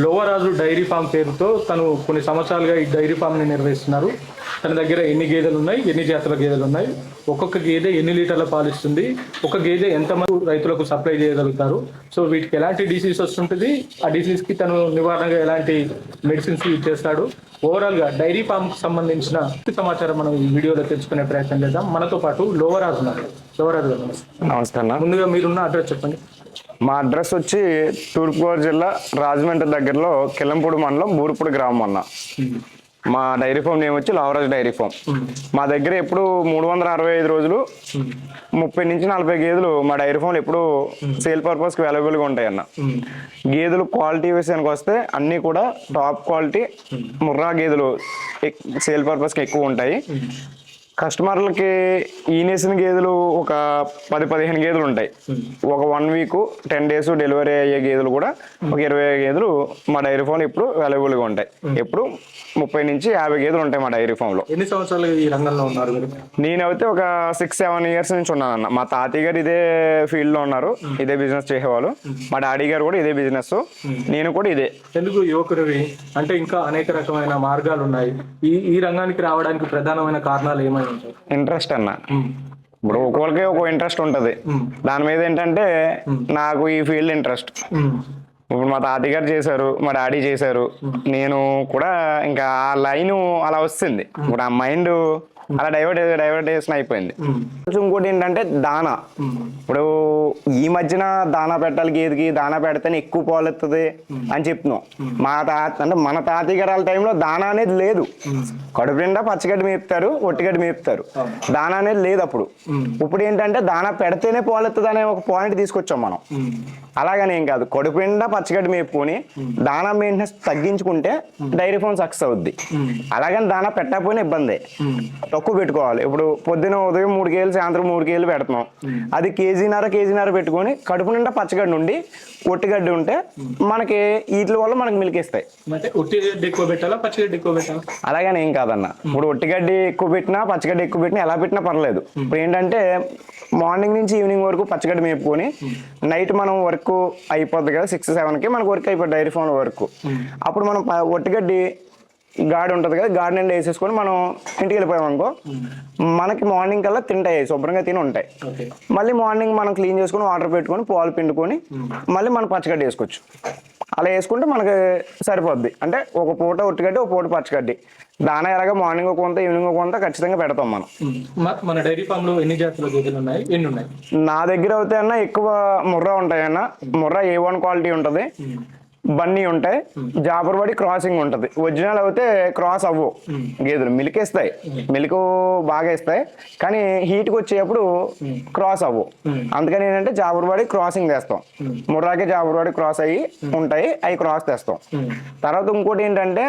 Lovaraju dairy farm పేరుతో తను కొన్ని సంవత్సరాలుగా ఈ డైరీ ఫామ్ని నిర్వహిస్తున్నారు. తన దగ్గర ఎన్ని గేదెలు ఉన్నాయి ఎన్ని జాతుల గేదెలు ఉన్నాయి ఒక్కొక్క గేదె ఎన్ని లీటర్ల పాలు ఇస్తుంది ఒక గేదె ఎంతమంది రైతులకు సప్లై చేయగలుగుతారు. సో వీటికి ఎలాంటి డిసీజ్ వస్తుంటుంది ఆ డిసీజ్కి తను నివారణగా ఎలాంటి మెడిసిన్స్ యూజ్ చేస్తాడు. ఓవరాల్గా డైరీ ఫామ్కి సంబంధించిన సమాచారం మనం ఈ వీడియోలో తెలుసుకునే ప్రయత్నం చేద్దాం. మనతో పాటు లోవరాజు ఉన్నారు. లోవరాజు గారు అన్న. ముందుగా మీరున్న అడ్రస్ చెప్పండి. మా అడ్రస్ వచ్చి తూర్పుగోదావరి జిల్లా రాజమండ్రి దగ్గరలో కిలంపూడి మండలం బూరుపూడి గ్రామం అన్న. మా డైరీ ఫామ్ నేమ్ వచ్చి లావరాజ్ డైరీ ఫామ్. మా దగ్గర ఎప్పుడు మూడు వందల అరవై ఐదు రోజులు ముప్పై నుంచి నలభై గేదెలు మా డైరీ ఫామ్లు ఎప్పుడు సేల్ పర్పస్కి అవైలబుల్గా ఉంటాయి అన్న గేదెలు క్వాలిటీ విషయానికి వస్తే అన్నీ కూడా టాప్ క్వాలిటీ ముర్రా గేదెలు సేల్ పర్పస్కి ఎక్కువ ఉంటాయి. కస్టమర్లకి ఈనేసిన గేదెలు ఒక పది పదిహేను గేదెలు ఉంటాయి. ఒక one week ten days delivery అయ్యే గేదెలు కూడా ఒక ఇరవై గేదెలు మా డైరీ ఫామ్ ఎప్పుడు అవైలబుల్గా ఉంటాయి. ఎప్పుడు ముప్పై నుంచి యాభై గేదెలు ఉంటాయి మా డైరీ ఫామ్లో. ఎన్ని సంవత్సరాలు ఈ రంగంలో ఉన్నారు నేనైతే ఒక సిక్స్ సెవెన్ ఇయర్స్ నుంచి ఉన్నానన్న. మా తాతయ్య గారు ఇదే ఫీల్డ్లో ఉన్నారు ఇదే బిజినెస్ చేసేవాళ్ళు. మా డాడీ గారు కూడా ఇదే బిజినెస్. నేను కూడా ఇదే. తెలుగు యువకుడివి. అంటే ఇంకా అనేక రకమైన మార్గాలు ఉన్నాయి ఈ ఈ రంగానికి రావడానికి ప్రధానమైన కారణాలు ఏమై ఉంటాయి ఇంట్రెస్ట్ అన్న. ఇప్పుడు ఒక్కొక్కరికి ఒక ఇంట్రెస్ట్ ఉంటది. దాని మీద ఏంటంటే నాకు ఈ ఫీల్డ్ ఇంట్రెస్ట్. ఇప్పుడు మా తాతయ్య గారు చేశారు మా డాడీ చేశారు. నేను కూడా ఇంకా ఆ లైన్ అలా వస్తుంది. ఇప్పుడు ఆ మైండ్ అలా డైవర్ట్ డైవర్టేషన్ అయిపోయింది. కొంచెం ఇంకోటి ఏంటంటే దానా. ఇప్పుడు ఈ మధ్యన దానా పెట్టాలి గేదెకి దానా పెడితేనే ఎక్కువ పాలు ఎత్తుంది అని చెప్తున్నాం. మా తాత అంటే మన తాతయ్య గారు టైంలో దానా అనేది లేదు. కడుపు నిండా పచ్చగడ్డి మేపుతారు ఒట్టిగడ్డి మేపుతారు. దానా అనేది లేదు అప్పుడు. ఇప్పుడు ఏంటంటే దానా పెడితేనే పాలు ఎత్తుంది అనే ఒక పాయింట్ తీసుకొచ్చాం మనం. అలాగని ఏం కాదు. కడుపు నిండా పచ్చగడ్డి మేపుకొని దానా మెయింటెనెన్స్ తగ్గించుకుంటే డైరీ ఫామ్ సక్సెస్ అవుద్ది. అలాగని దానా పెట్టకపోయినా ఇబ్బంది. తక్కువ పెట్టుకోవాలి. ఇప్పుడు పొద్దున ఉదయం మూడు కేజీలు సాయంత్రం మూడు కేజీలు పెడుతున్నాం. అది కేజీన్నర కేజీన్నర పెట్టుకొని కడుపు నిండా పచ్చగడ్డి ఉండి ఒట్టిగడ్డి ఉంటే మనకి వీటి వల్ల మనకి మిల్క్ ఇస్తాయి అలాగని ఏం కాదన్న. ఇప్పుడు ఒట్టిగడ్డి ఎక్కువ పెట్టినా పచ్చగడ్డి ఎక్కువ పెట్టినా ఎలా పెట్టినా పర్లేదు. ఇప్పుడు ఏంటంటే మార్నింగ్ నుంచి ఈవినింగ్ వరకు పచ్చగడ్డి మేపుకొని నైట్ మనం వర్క్ అయిపోద్ది కదా సిక్స్ సెవెన్కి మనకు వర్క్ అయిపోద్ది డైరీ ఫోన్ వర్క్. అప్పుడు మనం ఒట్టిగడ్డి గాడి ఉంటుంది కదా గాడి నిండా వేసేసుకొని మనం ఇంటికి వెళ్ళిపోయాం అనుకో మనకి మార్నింగ్ కల్లా తింటాయి శుభ్రంగా తిని ఉంటాయి. మళ్ళీ మార్నింగ్ మనం క్లీన్ చేసుకొని వాటర్ పెట్టుకొని పాలు పిండుకొని మళ్ళీ మనం పచ్చగడ్డి వేసుకోవచ్చు. అలా వేసుకుంటే మనకి సరిపోద్ది. అంటే ఒక పూట ఒట్టిగడ్డి ఒక పూట పచ్చగడ్డి. దానా ఎలాగ మార్నింగ్ ఒక కొంత ఈవినింగ్ ఒక కొంత ఖచ్చితంగా పెడతాం మనం. మ- మన డైరీ ఫామ్లో ఎన్ని జాతుల గేదెలు ఉన్నాయి? ఎన్ని ఉన్నాయి? నా దగ్గర అయితే అన్న ఎక్కువ ముర్రా ఉంటాయి అన్న ముర్రా ఏ వన్ క్వాలిటీ ఉంటుంది. బన్నీ ఉంటాయి జాపర్బడి క్రాసింగ్ ఉంటది. ఒరిజినల్ అయితే క్రాస్ అవ్వవు గేదెలు మిల్క్ ఇస్తాయి మిల్క్ బాగా ఇస్తాయి కానీ హీట్కి వచ్చేటప్పుడు క్రాస్ అవ్వవు అందుకని ఏంటంటే జాపర్బడి క్రాసింగ్ తెస్తాం ముర్రాకి జాపర్బడి క్రాస్ అయ్యి ఉంటాయి అవి క్రాస్ తెస్తాం. తర్వాత ఇంకోటి ఏంటంటే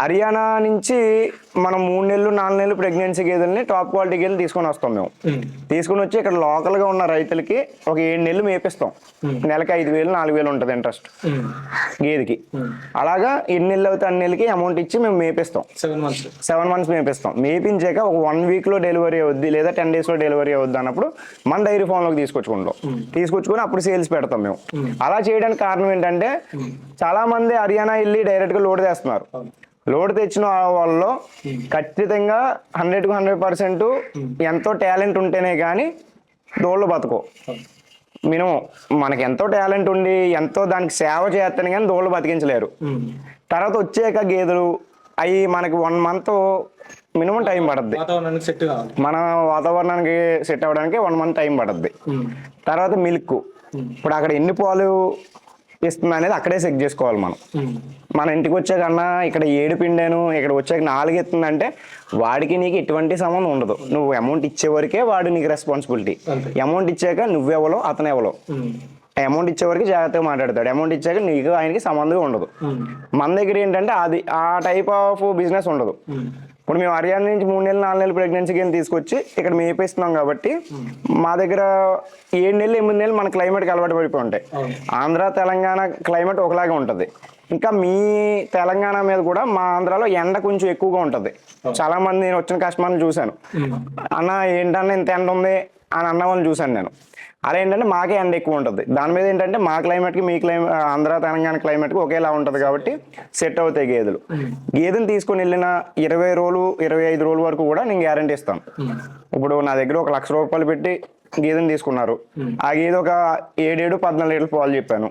హర్యానా నుంచి మనం మూడు నెలలు నాలుగు నెలలు ప్రెగ్నెన్సీ గేదెల్ని టాప్ క్వాలిటీ గేదెలు తీసుకొని వస్తాం మేము. తీసుకుని వచ్చి ఇక్కడ లోకల్గా ఉన్న రైతులకి ఒక ఏడు నెలలు మేపిస్తాం. నెలకి ఐదు వేలు నాలుగు వేలు ఉంటుంది ఇంట్రెస్ట్ గేదెకి. అలాగా ఎన్ని నెలలు అవుతాయి అన్ని నెలలకి అమౌంట్ ఇచ్చి మేము మేపిస్తాం. సెవెన్ మంత్స్ సెవెన్ మంత్స్ మేపిస్తాం. మేపించాక ఒక వన్ వీక్లో డెలివరీ అవుద్ది లేదా టెన్ డేస్లో డెలివరీ అవుద్ది అన్నప్పుడు మన డైరీ ఫామ్లోకి తీసుకొచ్చుకుంటాం. తీసుకొచ్చుకొని అప్పుడు సేల్స్ పెడతాం మేము. అలా చేయడానికి కారణం ఏంటంటే చాలా మంది హర్యానా వెళ్ళి డైరెక్ట్గా లోడ్ తెస్తున్నారు. లోడ్ తెచ్చిన వాళ్ళలో ఖచ్చితంగా హండ్రెడ్కు హండ్రెడ్ పర్సెంట్ ఎంతో టాలెంట్ ఉంటేనే కానీ దోళ్ళు బతకో మినిమం మనకి ఎంతో టాలెంట్ ఉండి ఎంతో దానికి సేవ చేస్తాను కానీ దోళ్ళు బతికించలేరు. తర్వాత వచ్చాక గేదెలు అవి మనకి వన్ మంత్ మినిమం టైం పడుద్ది. మన వాతావరణానికి సెట్ అవ్వడానికి వన్ మంత్ టైం పడుద్ది. తర్వాత మిల్క్. ఇప్పుడు అక్కడ ఎన్ని పాలు ఇస్తుంది అనేది అక్కడే చెక్ చేసుకోవాలి మనం. మన ఇంటికి వచ్చాకన్నా ఇక్కడ ఏడు పిండాను ఇక్కడ వచ్చాక నాలుగు ఇస్తుందంటే వాడికి నీకు ఎటువంటి సంబంధం ఉండదు. నువ్వు అమౌంట్ ఇచ్చే వరకే వాడు నీకు రెస్పాన్సిబిలిటీ. అమౌంట్ ఇచ్చాక నువ్వెవలో అతను ఎవలో అమౌంట్ ఇచ్చే వరకు జాగ్రత్తగా మాట్లాడతాడు. అమౌంట్ ఇచ్చాక నీకు ఆయనకి సంబంధం ఉండదు. మన దగ్గర ఏంటంటే అది ఆ టైప్ ఆఫ్ బిజినెస్ ఉండదు. ఇప్పుడు మేము హర్యానా నుంచి మూడు నెలలు నాలుగు నెలలు ప్రెగ్నెన్సీ గేమ్ తీసుకొచ్చి ఇక్కడ మేపేస్తున్నాం కాబట్టి మా దగ్గర ఏడు నెలలు ఎనిమిది నెలలు మన క్లైమేట్కి అలవాటు పడిపోయి ఉంటాయి. ఆంధ్ర తెలంగాణ క్లైమేట్ ఒకలాగే ఉంటుంది. ఇంకా మీ తెలంగాణ మీద కూడా మా ఆంధ్రాలో ఎండ కొంచెం ఎక్కువగా ఉంటుంది. చాలా మంది నేను వచ్చిన కస్టమర్ని చూశాను. అన్న ఏంటన్నా ఇంత ఎండ ఉంది అని అన్న వాళ్ళని చూశాను నేను. అలా ఏంటంటే మాకే ఎండ ఎక్కువ ఉంటుంది. దాని మీద ఏంటంటే మా క్లైమేట్కి మీ క్లైమేట్ ఆంధ్ర తెలంగాణ క్లైమేట్కి ఒకేలా ఉంటుంది కాబట్టి సెట్ అవుతాయి గేదెలు. గేదెని తీసుకొని వెళ్ళిన ఇరవై రోజులు ఇరవై ఐదు రోజుల వరకు కూడా నేను గ్యారంటీ ఇస్తాను ఇప్పుడు నా దగ్గర ఒక లక్ష రూపాయలు పెట్టి గేదెని తీసుకున్నారు. ఆ గేదె ఒక ఏడేడు పద్నాలుగు లీటర్లు పాలు చెప్పాను.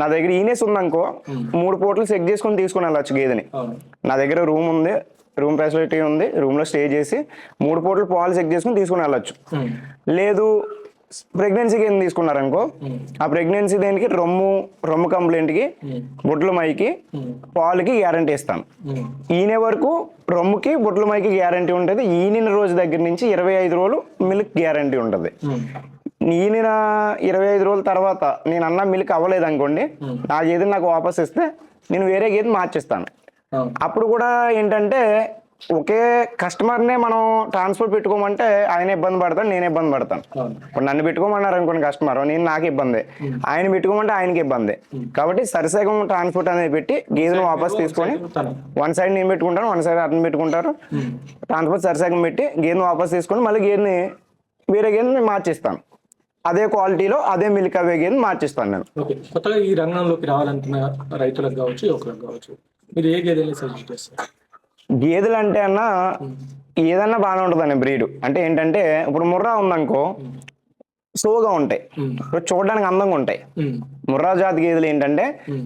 నా దగ్గర ఈనేస్ ఉందనుకో మూడు పూటలు చెక్ చేసుకొని తీసుకుని వెళ్ళచ్చు గేదెని. నా దగ్గర రూమ్ ఉంది రూమ్ ఫెసిలిటీ ఉంది రూమ్లో స్టే చేసి మూడు పూటలు పాలు చెక్ చేసుకుని తీసుకుని వెళ్ళొచ్చు. లేదు ప్రెగ్నెన్సీకి ఏం తీసుకున్నారనుకో ఆ ప్రెగ్నెన్సీ దేనికి రొమ్ము రొమ్ము కంప్లైంట్కి బుడ్ల మైకి పాలుకి గ్యారంటీ ఇస్తాను. ఈయన వరకు రొమ్ముకి బుడ్ల మైకి గ్యారంటీ ఉంటుంది ఈయన రోజు దగ్గర నుంచి ఇరవై ఐదు రోజులు మిల్క్ గ్యారంటీ ఉంటుంది. ఈయన ఇరవై ఐదు రోజుల తర్వాత నేను అన్న మిల్క్ అవ్వలేదు అనుకోండి నా గేదె నాకు వాపస్ ఇస్తే నేను వేరే గేదె మార్చిస్తాను అప్పుడు కూడా ఏంటంటే ఒకే కస్టమర్నే మనం ట్రాన్స్పోర్ట్ పెట్టుకోమంటే ఆయన ఇబ్బంది పడతాడు నేను ఇబ్బంది పడతాను. ఇప్పుడు నన్ను పెట్టుకోమన్నారు అనుకోండి కస్టమర్ నేను నాకు ఇబ్బంది. ఆయన పెట్టుకోమంటే ఆయనకి ఇబ్బంది. కాబట్టి సరిసగం ట్రాన్స్పోర్ట్ అనేది పెట్టి గేదెను వాపస్ తీసుకొని వన్ సైడ్ నేను పెట్టుకుంటాను వన్ సైడ్ అతను పెట్టుకుంటారు. ట్రాన్స్పోర్ట్ సరిసగం పెట్టి గేదెను వాపస్ తీసుకొని మళ్ళీ గేదెని వేరే గేదెని మార్చిస్తాను. అదే క్వాలిటీలో అదే మిల్క్ అవే గేదెని మార్చిస్తాను నేను. కొత్తగా ఈ రంగంలోకి రావాలనుకున్న రైతులకు కావచ్చు యువకులకు కావచ్చు మీరు ఏ గేదెల్ని సజెస్ట్ చేస్తారు? గేదెలు అంటే అన్న ఏదన్నా బాగానే ఉంటుందండి బ్రీడ్. అంటే ఏంటంటే ఇప్పుడు ముర్రా ఉందనుకో సోగా ఉంటాయి. చూడడానికి అందంగా ఉంటాయి. ముర్రా జాతి గేదెలు ఏంటంటే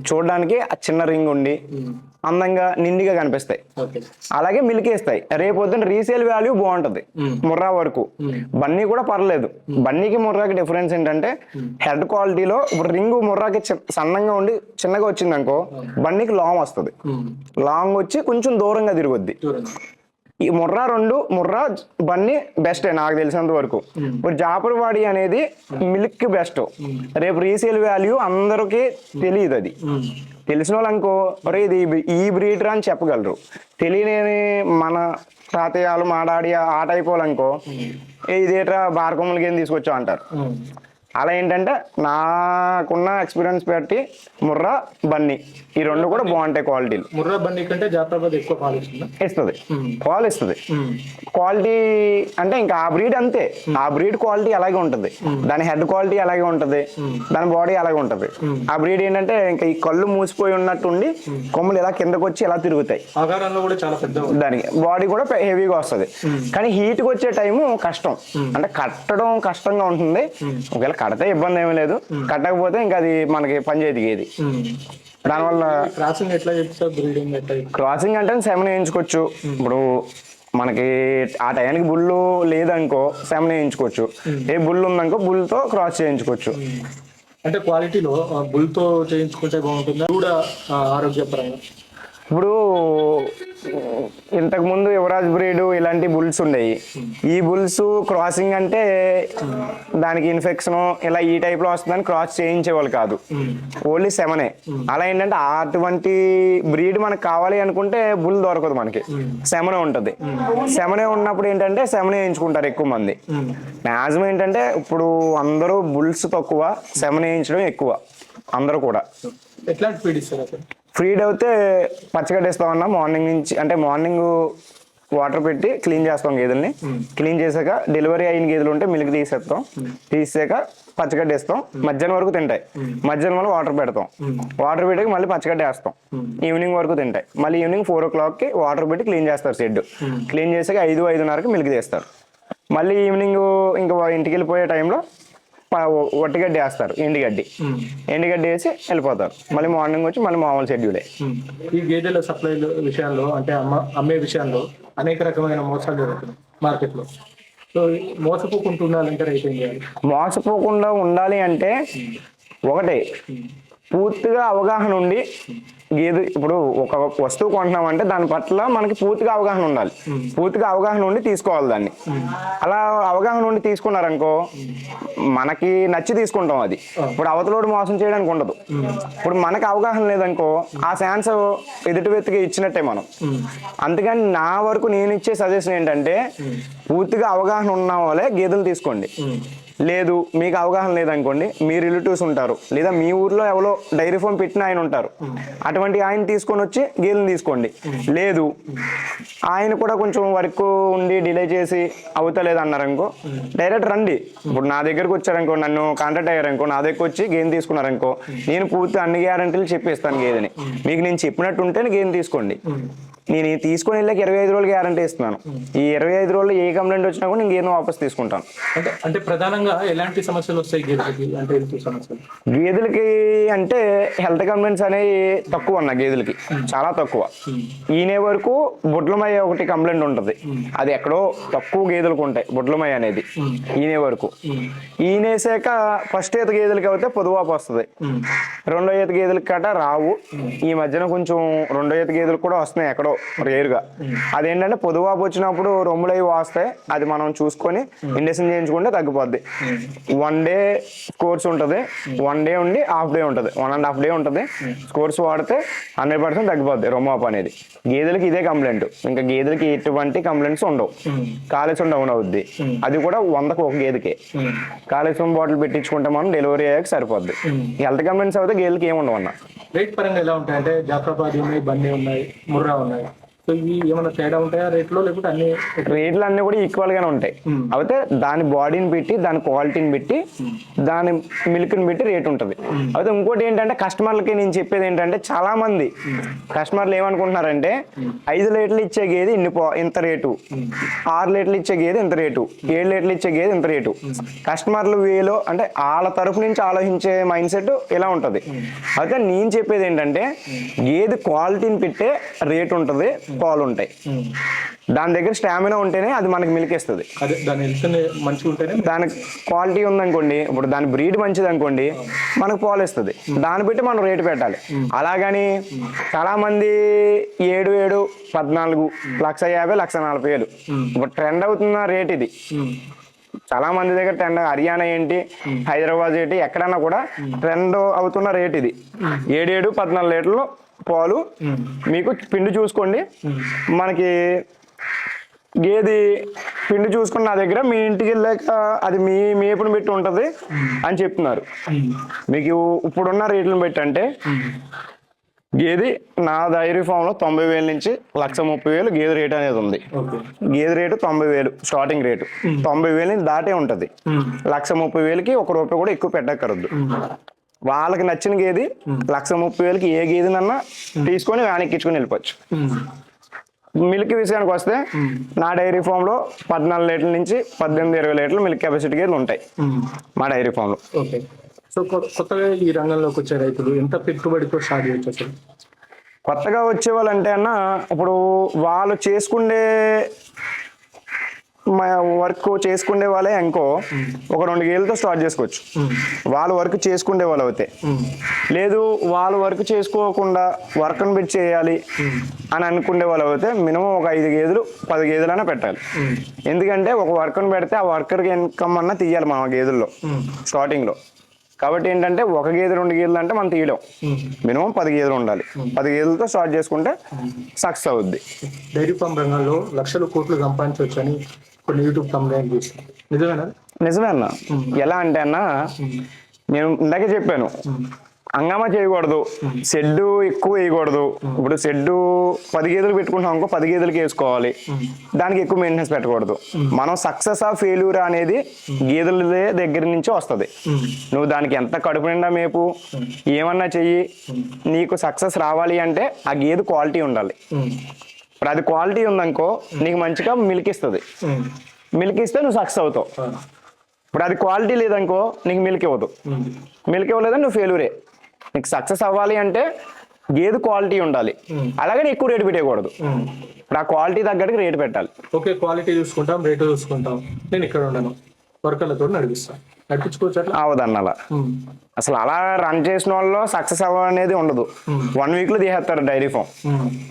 చూడడానికి ఆ చిన్న రింగ్ ఉండి. అందంగా నిండిగా కనిపిస్తాయి. అలాగే మిల్క్ వేస్తాయి రేపు పొద్దున్న రీసేల్ వాల్యూ బాగుంటది. ముర్రా వరకు. బన్నీ కూడా పర్లేదు. బన్నీకి ముర్రాకి డిఫరెన్స్ ఏంటంటే హెడ్ క్వాలిటీలో ఇప్పుడు రింగు ముర్రాకి సన్నంగా ఉండి చిన్నగా వచ్చింది అనుకో బన్నీకి లాంగ్ వస్తుంది. లాంగ్ వచ్చి కొంచెం దూరంగా తిరుగుద్ది. ఈ ముర్రా రెండు ముర్రా బన్నీ బెస్ట్ నాకు తెలిసినంత వరకు. ఇప్పుడు జాపర్వాడి అనేది మిల్క్ బెస్ట్ రేపు రీసేల్ వాల్యూ అందరికీ తెలియదు అది. తెలిసిన వాళ్ళు అనుకో ఇది ఈ బ్రీడర్ అని చెప్పగలరు. తెలియని మన తాతయ్యలు మా డాడీ ఆ టైప్ వాళ్ళు అనుకో "ఏ, ఇదేట్రా బారకొమ్మలకి ఏం తీసుకొచ్చావు? అంటారు. అలా ఏంటంటే నాకున్న ఎక్స్పీరియన్స్ బట్టి ముర్రా బన్నీ ఈ రెండు కూడా బాగుంటాయి క్వాలిటీలు ముర్రా బండి కంటే జాఫరాబాద్ ఎక్కువ పాలు ఇస్తుందా. పాలు ఇస్తుంది. క్వాలిటీ అంటే ఇంకా ఆ బ్రీడ్ అంతే. ఆ బ్రీడ్ క్వాలిటీ అలాగే ఉంటుంది. దాని హెడ్ క్వాలిటీ అలాగే ఉంటుంది. దాని బాడీ అలాగే ఉంటుంది. ఆ బ్రీడ్ ఏంటంటే ఇంకా ఈ కళ్ళు మూసిపోయి ఉన్నట్టు ఉండి కొమ్మలు ఇలా కిందకు వచ్చి ఇలా తిరుగుతాయి. ఆకారంలో కూడా చాలా పెద్ద ఉంది. దానికి బాడీ కూడా హెవీగా వస్తుంది. కానీ heat కి వచ్చే టైము కష్టం. అంటే కట్టడం కష్టంగా ఉంటుంది. ఒకవేళ కడితే ఇబ్బంది ఏమీ లేదు. కట్టకపోతే ఇంకా అది మనకి పనిచేయదు ఇది. దానివల్ల క్రాసింగ్ ఎట్లా బ్రీడింగ్? క్రాసింగ్ అంటే సెవెన్ వేయించుకోవచ్చు. ఇప్పుడు మనకి ఆ టైంకి బుల్లు లేదనుకో సెవెన్ వేయించుకోవచ్చు. ఏ బుల్ ఉందనుకో బుల్తో క్రాస్ చేయించుకోవచ్చు. అంటే క్వాలిటీలో బుల్తో చేయించుకుంటే బాగుంటుందా? కూడా ఆరోగ్యపరంగా. ఇప్పుడు ఇంతకు ముందు యువరాజ్ బ్రీడ్ ఇలాంటి బుల్స్ ఉండేవి. ఈ బుల్స్ క్రాసింగ్ అంటే దానికి ఇన్ఫెక్షన్ ఇలా ఈ టైప్లో వస్తుందని క్రాస్ చేయించేవాళ్ళు కాదు. ఓన్లీ సెవెనే అలా ఏంటంటే అటువంటి బ్రీడ్ మనకు కావాలి అనుకుంటే బుల్ దొరకదు మనకి. సెమనే ఉంటుంది. సెమనే ఉన్నప్పుడు ఏంటంటే సెమనే వేయించుకుంటారు ఎక్కువ మంది. మ్యాక్సిమం ఏంటంటే ఇప్పుడు అందరూ బుల్స్ తక్కువ సెమనే వేయించడం ఎక్కువ. అందరూ కూడా. ఫీడ్ అయితే పచ్చగడ్డ ఇస్తామన్నా మార్నింగ్ నుంచి అంటే మార్నింగ్ వాటర్ పెట్టి క్లీన్ చేస్తాం గేదెల్ని. క్లీన్ చేసాక డెలివరీ అయిన గేదెలు ఉంటే మిల్క్ తీసేస్తాం. తీసాక పచ్చగడ్డ వేస్తాం మధ్యాహ్నం వరకు తింటాయి. మధ్యాహ్నం వల్ల వాటర్ పెడతాం. వాటర్ పెట్టి మళ్ళీ పచ్చగడ్డ వేస్తాం ఈవినింగ్ వరకు తింటాయి. మళ్ళీ ఈవినింగ్ ఫోర్ ఓ క్లాక్కి వాటర్ పెట్టి క్లీన్ చేస్తారు షెడ్. క్లీన్ చేసాక ఐదు ఐదున్నరకి మిల్క్ తీస్తారు. మళ్ళీ ఈవినింగ్ ఇంకా ఇంటికి వెళ్ళిపోయే టైంలో ఒట్టిగడ్డి వేస్తారు ఎండిగడ్డి. ఎండుగడ్డి వేసి వెళ్ళిపోతారు. మళ్ళీ మార్నింగ్ వచ్చి మళ్ళీ మామూలు షెడ్యూలే. ఈ గేదెల సప్లై విషయాల్లో అంటే అమ్మ అమ్మే విషయాల్లో అనేక రకమైన మోసాలు జరుగుతున్నాయి మార్కెట్లో. సో మోసపోకుండా ఉండాలంటే రైతు మోసపోకుండా ఉండాలి అంటే ఒకటే పూర్తిగా అవగాహన ఉండి గేదె ఇప్పుడు ఒక వస్తువు కొంటున్నామంటే దాని పట్ల మనకి పూర్తిగా అవగాహన ఉండాలి. పూర్తిగా అవగాహన ఉండి తీసుకోవాలి దాన్ని. అలా అవగాహన ఉండి తీసుకున్నారనుకో మనకి నచ్చి తీసుకుంటాం అది. ఇప్పుడు అవతలోడు మోసం చేయడానికి ఉండదు. ఇప్పుడు మనకి అవగాహన లేదనుకో ఆ ఛాన్స్ ఎదుటి వ్యక్తికి ఇచ్చినట్టే మనం. అందుకని నా వరకు నేను ఇచ్చే సజెషన్ ఏంటంటే పూర్తిగా అవగాహన ఉన్న వాళ్ళే గేదెలు తీసుకోండి. లేదు మీకు అవగాహన లేదనుకోండి మీ రిలేటివ్స్ ఉంటారు. లేదా మీ ఊర్లో ఎవరో డైరీ ఫామ్ పెట్టిన ఆయన ఉంటారు. అటువంటి ఆయన తీసుకొని వచ్చి గేదెలు తీసుకోండి. లేదు ఆయన కూడా కొంచెం వర్క్ ఉండి డిలే చేసి అవుతలేదు అన్నారనుకో డైరెక్ట్ రండి. ఇప్పుడు నా దగ్గరకు వచ్చారనుకో నన్ను కాంటాక్ట్ అయ్యారనుకో నా దగ్గరకు వచ్చి గేమ్ తీసుకున్నారనుకో నేను పూర్తి అన్ని గ్యారంటీలు చెప్పేస్తాను గేదెని. మీకు నేను చెప్పినట్టు ఉంటే గేమ్ తీసుకోండి. నేను తీసుకొని వెళ్ళాక ఇరవై ఐదు రోజులు గ్యారంటీ ఇస్తున్నాను. ఈ ఇరవై ఐదు రోజులు ఏ కంప్లైంట్ వచ్చినా కూడా నేను వాపస్ తీసుకుంటాను. అంటే అంటే ప్రధానంగా ఎలాంటి సమస్యలు వస్తాయి గేదెలకి అంటే ఎలాంటి సమస్యలు? గేదెలకి అంటే హెల్త్ కంప్లైంట్స్ అనేవి తక్కువ అన్న గేదెలకి. చాలా తక్కువ. ఈనే వరకు బుడ్లమయ్య ఒకటి కంప్లైంట్ ఉంటుంది. అది ఎక్కడో తక్కువ గేదెలకు ఉంటాయి బుడ్లమయ్య అనేది. ఈనే వరకు. ఈనేసాక ఫస్ట్ ఈత గేదెలకి అయితే పొదువాపు వస్తుంది రెండో ఈత గేదెలకి కట రావు. ఈ మధ్యన కొంచెం రెండో ఈత గేదెలు కూడా వస్తున్నాయి ఎక్కడో. రేరుగా. అదేంటంటే పొదువాపు వచ్చినప్పుడు రొమ్ములు అవి వాస్తాయి అది మనం చూసుకొని ఇండక్షన్ చేయించుకుంటే తగ్గిపోద్ది. వన్ డే కోర్స్ ఉంటుంది. వన్ డే ఉండి హాఫ్ డే ఉంటుంది. వన్ అండ్ హాఫ్ డే ఉంటుంది. కోర్స్ వాడితే హండ్రెడ్ పర్సెంట్ తగ్గిపోద్ది రొమ్మాప్ అనేది. గేదెలకి ఇదే కంప్లైంట్. ఇంకా గేదెలకి ఎటువంటి కంప్లైంట్స్ ఉండవు. కాలుష్యం డౌన్ అవుద్ది. అది కూడా వందకు ఒక గేదెకే. కాలుష్యం బాటిల్ పెట్టించుకుంటే మనం డెలివరీ అయ్యాక సరిపోద్ది. హెల్త్ కంప్లైంట్స్ అయితే గేదెలకి ఏమి ఉండవు అన్న. రేట్ పరంగా ఎలా ఉంటాయి? అంటే జాఫ్రాబాద్ ఉన్నాయి బండి ఉన్నాయి ముర్రా ఉన్నాయి. సో ఇవి ఏమైనా తేడా ఉంటాయా? రేట్లో లేకపోతే అన్ని రేట్లు అన్ని కూడా ఈక్వల్ గానే ఉంటాయి. అయితే దాని బాడీని పెట్టి దాని క్వాలిటీని పెట్టి దాని మిల్క్ని పెట్టి రేట్ ఉంటుంది. అయితే ఇంకోటి ఏంటంటే కస్టమర్లకి నేను చెప్పేది ఏంటంటే చాలా మంది కస్టమర్లు ఏమనుకుంటున్నారంటే ఐదు లీటర్లు ఇచ్చే గేది ఇన్ని ఇంత రేటు. ఆరు లీటర్లు ఇచ్చే గేది ఇంత రేటు. ఏడు లీటర్లు ఇచ్చే గేది ఇంత రేటు. కస్టమర్లు వేలో అంటే వాళ్ళ తరపు నుంచి ఆలోచించే మైండ్ సెట్ ఇలా ఉంటుంది. అయితే నేను చెప్పేది ఏంటంటే గేదె క్వాలిటీని పెట్టే రేట్ ఉంటుంది. పాలు ఉంటాయి దాని దగ్గర స్టామినా ఉంటేనే అది మనకి మిల్క్ ఇస్తుంది అదే దాని హెల్త్ మంచిగా ఉంటేనే దాని క్వాలిటీ ఉందనుకోండి ఇప్పుడు దాని బ్రీడ్ మంచిది అనుకోండి మనకు పాలు ఇస్తుంది దాన్ని బట్టి మనం రేటు పెట్టాలి. అలాగని చాలా మంది ఏడు ఏడు పద్నాలుగు లక్ష యాభై లక్ష నలభై వేలు. ఇప్పుడు ట్రెండ్ అవుతున్న రేట్ ఇది. చాలా మంది దగ్గర ట్రెండ్ హర్యానా ఏంటి హైదరాబాద్ ఏంటి ఎక్కడన్నా కూడా ట్రెండ్ అవుతున్న రేట్ ఇది. ఏడేడు పద్నాలుగు లీటర్లు పాలు. మీకు పిండి చూసుకోండి. మనకి గేది పిండి చూసుకుని నా దగ్గర మీ ఇంటికి వెళ్ళాక అది మీ మేపుని పెట్టి ఉంటుంది అని చెప్తున్నారు. మీకు ఇప్పుడున్న రేట్లను బట్టి అంటే గేది నా డైరీ ఫామ్లో తొంభై వేల నుంచి లక్ష ముప్పై వేలు గేదె రేట్ అనేది ఉంది. గేదె రేటు తొంభై వేలు స్టార్టింగ్ రేటు. తొంభై వేలు దాటే ఉంటుంది. లక్ష ముప్పై వేలకి ఒక రూపాయి కూడా ఎక్కువ పెట్టక్కర్దు వాళ్ళకి నచ్చిన గేది లక్ష ముప్పై వేలకి ఏ గేదెనన్నా తీసుకొని వ్యాన్ ఎక్కించుకొని వెళ్ళిపోవచ్చు మిల్క్ విషయానికి వస్తే నా డైరీ ఫామ్లో పద్నాలుగు లీటర్ల నుంచి పద్దెనిమిది ఇరవై లీటర్లు మిల్క్ కెపాసిటీ గేదెలు ఉంటాయి. మా డైరీ ఫామ్లో సో కొత్తగా ఈ రంగంలోకి వచ్చే రైతులు ఎంత పెట్టుబడితో స్టార్ట్ చేయొచ్చు అసలు? కొత్తగా వచ్చే వాళ్ళు అంటే అన్న ఇప్పుడు వాళ్ళు చేసుకునే వర్క్ చేసుకునే వాళ్ళే ఇంకో ఒక రెండు గేలతో స్టార్ట్ చేసుకోవచ్చు. వాళ్ళు వర్క్ చేసుకునే వాళ్ళు అవుతే. లేదు వాళ్ళు వర్క్ చేసుకోకుండా వర్క్ని పెట్టి చేయాలి అని అనుకునే వాళ్ళు అయితే మినిమం ఒక ఐదు గేదెలు పది గేదెలైనా పెట్టాలి. ఎందుకంటే ఒక వర్కర్ని పెడితే ఆ వర్కర్కి ఇన్కమ్ అన్నా తీయాలి మనం ఆ గేదెల్లో స్టార్టింగ్లో. కాబట్టి ఏంటంటే ఒక గేదె రెండు గేదెలు అంటే మనం తీయడం మినిమం పది గేదెలు ఉండాలి. పది గేదెలతో స్టార్ట్ చేసుకుంటే సక్సెస్ అవుద్ది. డైరీ ఫామ్ రంగంలో లక్షల కోట్లు సంపాదించవచ్చు అని కొన్ని యూట్యూబ్ కంప్లైంట్ చేసి నిజమేనా నిజమే అన్న. ఎలా అంటే అన్న నేను ఇందాకే చెప్పాను. హంగామా చేయకూడదు. షెడ్డు ఎక్కువ వేయకూడదు. ఇప్పుడు షెడ్డు పది గేదెలు పెట్టుకుంటాం అనుకో పది గేదెలకి వేసుకోవాలి. దానికి ఎక్కువ మెయింటెనెన్స్ పెట్టకూడదు. మనం సక్సెస్ ఆ ఫెయిల్యూర్ అనేది గేదెల దగ్గర నుంచి వస్తుంది. నువ్వు దానికి ఎంత కడుపు నిండా మేపు ఏమన్నా చెయ్యి నీకు సక్సెస్ రావాలి అంటే ఆ గేదె క్వాలిటీ ఉండాలి. ఇప్పుడు అది క్వాలిటీ ఉందనుకో నీకు మంచిగా మిల్క్ ఇస్తుంది. మిల్క్ ఇస్తే నువ్వు సక్సెస్ అవుతావు. ఇప్పుడు అది క్వాలిటీ లేదనుకో నీకు మిల్క్ ఇవ్వదు. మిల్క్ ఇవ్వలేదని నువ్వు ఫెయిల్యూరే నీకు సక్సెస్ అవ్వాలి అంటే గేదె క్వాలిటీ ఉండాలి. అలాగే ఎక్కువ రేటు పెట్టేయకూడదు. ఇప్పుడు ఆ క్వాలిటీ తగ్గట్టుగా రేటు పెట్టాలి. ఓకే క్వాలిటీ చూసుకుంటాం రేటు చూసుకుంటాం. నేను ఇక్కడ ఉండను. వర్కర్లతో నడిపిస్తాను నడిపించుకోవచ్చు అవదన్న అలా. అసలు అలా రన్ చేసిన వాళ్ళు సక్సెస్ అవ్వనేది ఉండదు. వన్ వీక్లో తీసేస్తారు డైరీ ఫామ్.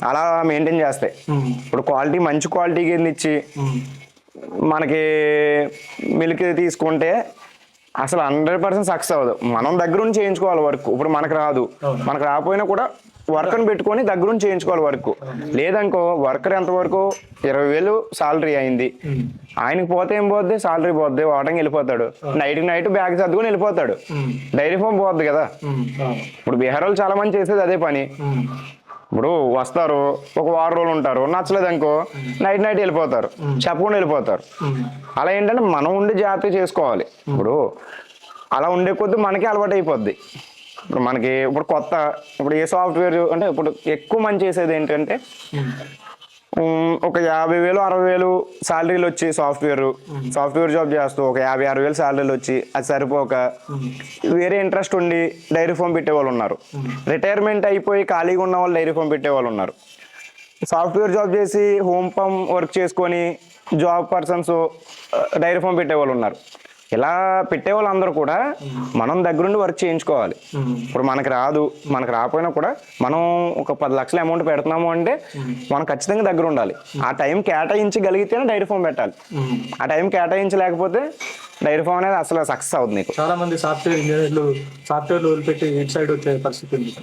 అలా మెయింటైన్ చేస్తాయి. ఇప్పుడు క్వాలిటీ మంచి క్వాలిటీ కింద ఇచ్చి. మనకి మిల్క్ తీసుకుంటే అసలు హండ్రెడ్ పర్సెంట్ సక్సెస్ అవ్వదు. మనం దగ్గరుండి చేయించుకోవాలి వర్క్. ఇప్పుడు మనకు రాదు. మనకు రాకపోయినా కూడా వర్కర్ని పెట్టుకొని దగ్గరుండి చేయించుకోవాలి వర్క్. లేదనుకో వర్కర్ ఎంతవరకు ఇరవై వేలు సాలరీ అయింది. ఆయనకి పోతే ఏం పోద్ది? సాలరీ పోద్ది. వాటంగి వెళ్ళిపోతాడు. నైట్కి నైట్ బ్యాగ్ సర్దుకొని వెళ్ళిపోతాడు. డైరీ ఫామ్ పోద్ది కదా. ఇప్పుడు బీహార్ వాళ్ళు చాలా మంది చేసేది అదే పని. ఇప్పుడు వస్తారు ఒక వారం రోజులు ఉంటారు నచ్చలేదు అనుకో నైట్ నైట్ వెళ్ళిపోతారు చెప్పకుండా వెళ్ళిపోతారు. అలా ఏంటంటే మనం ఉండి జాగ్రత్త చేసుకోవాలి. ఇప్పుడు అలా ఉండే కొద్దీ మనకి అలవాటు అయిపోద్ది. ఇప్పుడు మనకి ఇప్పుడు కొత్త ఇప్పుడు ఏ సాఫ్ట్వేర్ అంటే ఇప్పుడు ఎక్కువ మంది చేసేది ఏంటంటే ఒక యాభై వేలు అరవై వేలు శాలరీలు వచ్చి సాఫ్ట్వేర్ సాఫ్ట్వేర్ జాబ్ చేస్తూ ఒక యాభై అరవై వేలు శాలరీలు వచ్చి అది సరిపోక వేరే ఇంట్రెస్ట్ ఉండి డైరీ ఫామ్ పెట్టే వాళ్ళు ఉన్నారు రిటైర్మెంట్ అయిపోయి ఖాళీగా ఉన్న వాళ్ళు డైరీ ఫామ్ పెట్టే వాళ్ళు ఉన్నారు. సాఫ్ట్వేర్ జాబ్ చేసి హోమ్ పంప్ వర్క్ చేసుకొని జాబ్ పర్సన్స్ డైరీ ఫామ్ పెట్టే వాళ్ళు ఉన్నారు. ఇలా పెట్టే వాళ్ళందరూ కూడా మనం దగ్గరుండి వర్క్ చేయించుకోవాలి. ఇప్పుడు మనకి రాదు మనకు రాకపోయినా కూడా మనం ఒక పది లక్షల అమౌంట్ పెడుతున్నాము అంటే మనం ఖచ్చితంగా దగ్గర ఉండాలి. ఆ టైం కేటాయించగలిగితేనే డైరీ ఫామ్ పెట్టాలి. ఆ టైం కేటాయించలేకపోతే డైరీ ఫామ్ అనేది అసలు సక్సెస్ అవుతుంది చాలా మంది సాఫ్ట్వేర్ ఇంజనీర్లు సాఫ్ట్వేర్ వదిలిపెట్టి ఇటు సైడ్ వచ్చే పరిస్థితి ఉంది.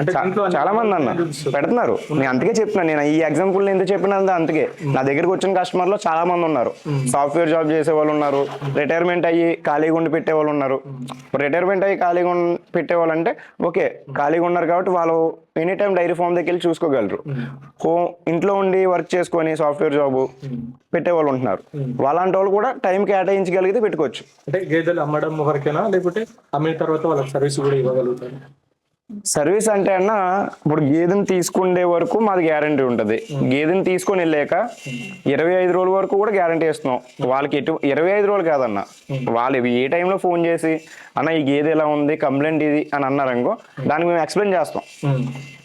అంటే చాలా మంది అన్న పెడుతున్నారు. నేను అందుకే చెప్తున్నాను నేను ఈ ఎగ్జాంపుల్ ఎందుకు చెప్పినంత అందుకే. నా దగ్గరికి వచ్చిన కస్టమర్లో చాలా మంది ఉన్నారు. సాఫ్ట్వేర్ జాబ్ చేసే వాళ్ళు ఉన్నారు. రిటైర్మెంట్ అయ్యి ఖాళీగా ఉండి పెట్టే వాళ్ళు ఉన్నారు రిటైర్మెంట్ అయ్యి ఖాళీగా పెట్టే వాళ్ళు అంటే ఓకే ఖాళీగా ఉన్నారు కాబట్టి వాళ్ళు ఎనీ టైం డైరీ ఫామ్ దగ్గర వెళ్ళి చూసుకోగలరు. హో ఇంట్లో ఉండి వర్క్ చేసుకొని సాఫ్ట్వేర్ జాబ్ పెట్టే వాళ్ళు ఉంటున్నారు. వాళ్ళంటి వాళ్ళు కూడా టైం కేటాయించగలిగితే పెట్టుకోవచ్చు. అంటే గేదెలు అమ్మడం వరకేనా? లేకపోతే అమ్మిన తర్వాత వాళ్ళకి సర్వీస్ కూడా ఇవ్వగలుగుతారు? సర్వీస్ అంటే అన్న ఇప్పుడు గేదెని తీసుకునే వరకు మాది గ్యారంటీ ఉంటుంది. గేదెని తీసుకొని వెళ్ళాక ఇరవై ఐదు రోజుల వరకు కూడా గ్యారంటీ ఇస్తున్నాం. వాళ్ళకి ఎటు ఇరవై ఐదు రోజులు కాదన్న. వాళ్ళు ఏ టైంలో ఫోన్ చేసి అన్న ఈ గేదె ఎలా ఉంది? కంప్లైంట్ ఇది అని అన్నారనుకో దానికి మేము ఎక్స్ప్లెయిన్ చేస్తాం.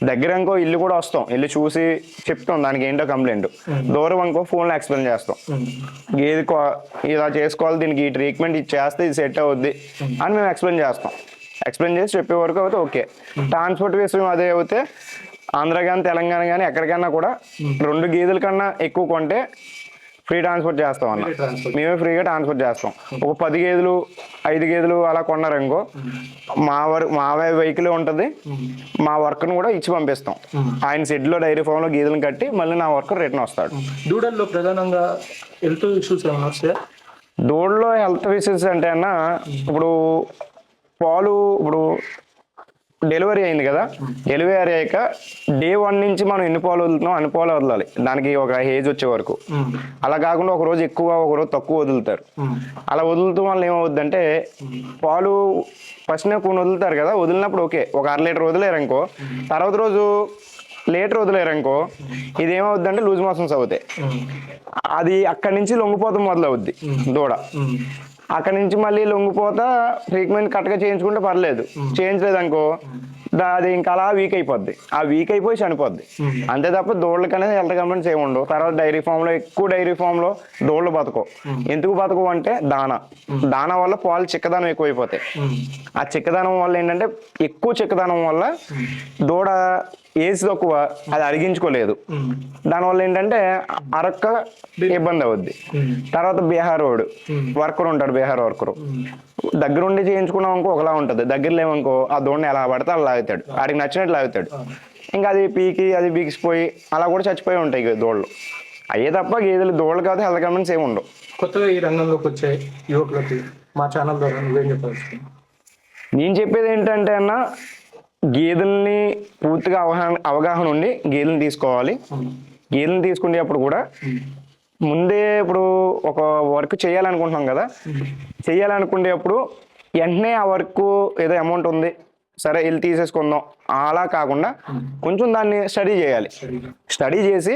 దగ్గర అనుకో ఇల్లు కూడా వస్తాం. ఇల్లు చూసి చెప్తాం దానికి ఏంటో కంప్లైంట్. దూరం అనుకో ఫోన్లో ఎక్స్ప్లెయిన్ చేస్తాం. గేదె కో- ఇలా చేసుకోవాలి దీనికి ఈ ట్రీట్మెంట్ ఇది చేస్తే ఇది సెట్ అవుద్ది అని మేము ఎక్స్ప్లెయిన్ చేస్తాం. ఎక్స్ప్లెయిన్ చేసి చెప్పే వరకు అయితే ఓకే. ట్రాన్స్పోర్ట్ విషయం అదే అయితే ఆంధ్ర కానీ తెలంగాణ కానీ ఎక్కడికైనా కూడా రెండు గేదెల కన్నా ఎక్కువ కొంటే ఫ్రీ ట్రాన్స్పోర్ట్ చేస్తాం అన్న. మేమే ఫ్రీగా ట్రాన్స్పోర్ట్ చేస్తాం. ఒక పది గేదెలు ఐదు గేదెలు అలా కొన్నారనుకో మా వర్ మా వెహికల్ ఉంటుంది. మా వర్క్ను కూడా ఇచ్చి పంపిస్తాం. ఆయన షెడ్లో డైరీ ఫామ్లో గేదెలను కట్టి మళ్ళీ నా వర్క్ రిటర్న్ వస్తాడు. దూడల్లో ప్రధానంగా హెల్త్ ఇష్యూస్ ఏమైనా వస్తాయా? దూడలో హెల్త్ ఇష్యూస్ అంటే అన్న ఇప్పుడు పాలు ఇప్పుడు డెలివరీ అయింది కదా డెలివరీ అయ్యాక డే వన్ నుంచి మనం ఎన్ని పాలు వదులుతున్నాం అన్ని పాలు వదలాలి. దానికి ఒక ఏజ్ వచ్చే వరకు. అలా కాకుండా ఒక రోజు ఎక్కువ ఒక రోజు తక్కువ వదులుతారు. అలా వదులుతాం వల్ల ఏమవుద్దంటే పాలు ఫస్ట్ కొన్ని వదులుతారు కదా వదిలినప్పుడు ఓకే ఒక అర లీటర్ వదిలేరనుకో తర్వాత రోజు లీటర్ వదిలేరనుకో ఇది ఏమవుద్దంటే లూజ్ మోషన్స్ అవుతాయి. అది అక్కడి నుంచి లొంగిపోతాం మొదలవుద్ది దూడ. అక్కడి నుంచి మళ్ళీ లొంగిపోతా ట్రీట్మెంట్ కరెక్ట్గా చేయించుకుంటే పర్లేదు. చేయించలేదు అనుకో అది ఇంకా అలా వీక్ అయిపోద్ది. ఆ వీక్ అయిపోయి చనిపోద్ది. అంతే తప్ప దూడలకి అనేది హెల్త్ కంప్లైంట్స్ ఏమి ఉండవు తర్వాత డైరీ ఫామ్లో ఎక్కువ డైరీ ఫామ్లో దూడలు బతకవు ఎందుకు బతకవు అంటే దానా. దానా వల్ల పాలు చిక్కదనం ఎక్కువైపోతాయి. ఆ చిక్కదనం వల్ల ఏంటంటే ఎక్కువ చిక్కదనం వల్ల దూడ ఏజ్ తక్కువ అది అడిగించుకోలేదు ఉమ్. దానివల్ల ఏంటంటే అరక్క ఇబ్బంది అవుద్ది. తర్వాత బీహార్ వాడు వర్కర్ ఉంటాడు బీహార్ వర్కర్. దగ్గరుండి చేయించుకున్నాం అనుకో ఒకలా ఉంటుంది. దగ్గర లేవనుకో ఆ దూడని ఎలా పడితే అలా లాగుతాడు. ఆడికి నచ్చినట్టు లాగుతాడు. ఇంకా అది పీకి అది పీకిసిపోయి అలా కూడా చచ్చిపోయి ఉంటాయి దూడలు అయ్యే తప్ప గేదెలు దూడలు కాదు హెల్త్ కంప్లైంట్స్ ఏమి ఉండవు. కొత్తగా ఈ రంగంలోకి వచ్చే యువకులకి మా ఛానల్ ద్వారా నువ్వేం చెప్పాల్సి నేను చెప్పేది ఏంటంటే అన్న గేదెల్ని పూర్తిగా అవగాహన అవగాహన ఉండి గేదెలను తీసుకోవాలి. గేదెలను తీసుకునేటప్పుడు కూడా ముందే ఇప్పుడు ఒక వర్క్ చేయాలనుకుంటున్నాం కదా. చేయాలనుకునేటప్పుడు వెంటనే ఆ వర్క్ ఏదో అమౌంట్ ఉంది సరే వెళ్ళి తీసేసుకుందాం. అలా కాకుండా కొంచెం దాన్ని స్టడీ చేయాలి. స్టడీ చేసి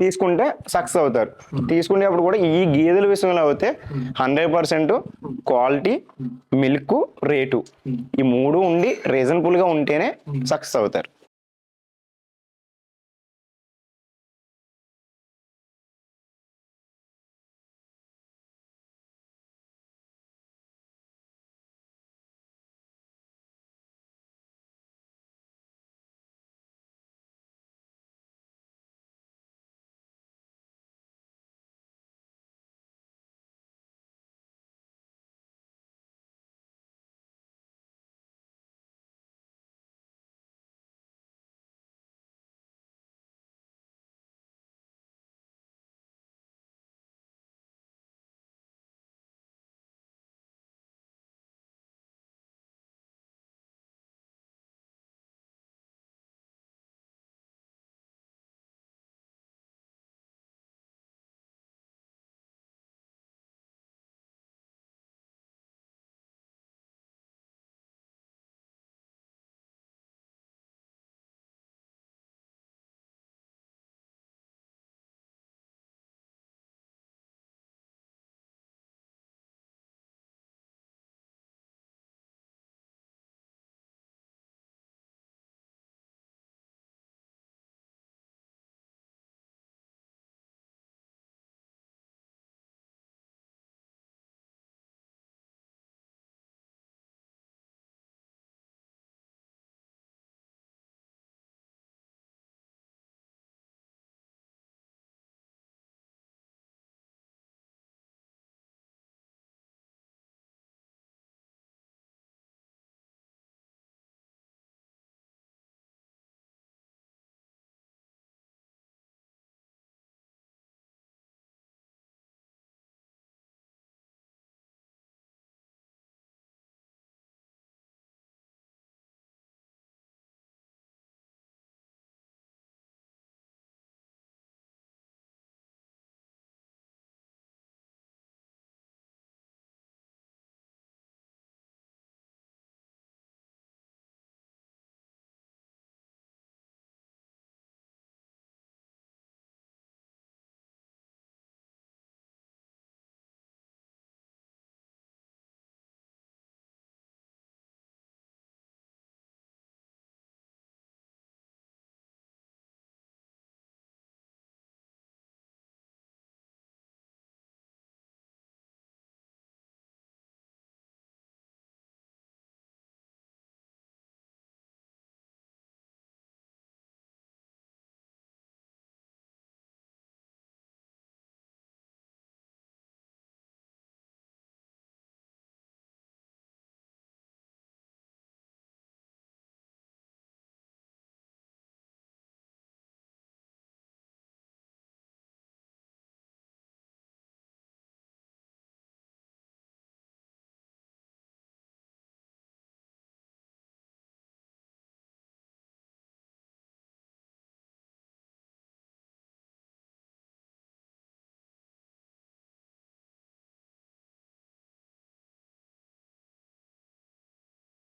తీసుకుంటే సక్సెస్ అవుతారు. తీసుకునేటప్పుడు కూడా ఈ గేదెల విషయంలో అయితే hundred percent quality milk rate ఈ మూడు ఉండి రీజనబుల్గా ఉంటేనే సక్సెస్ అవుతారు.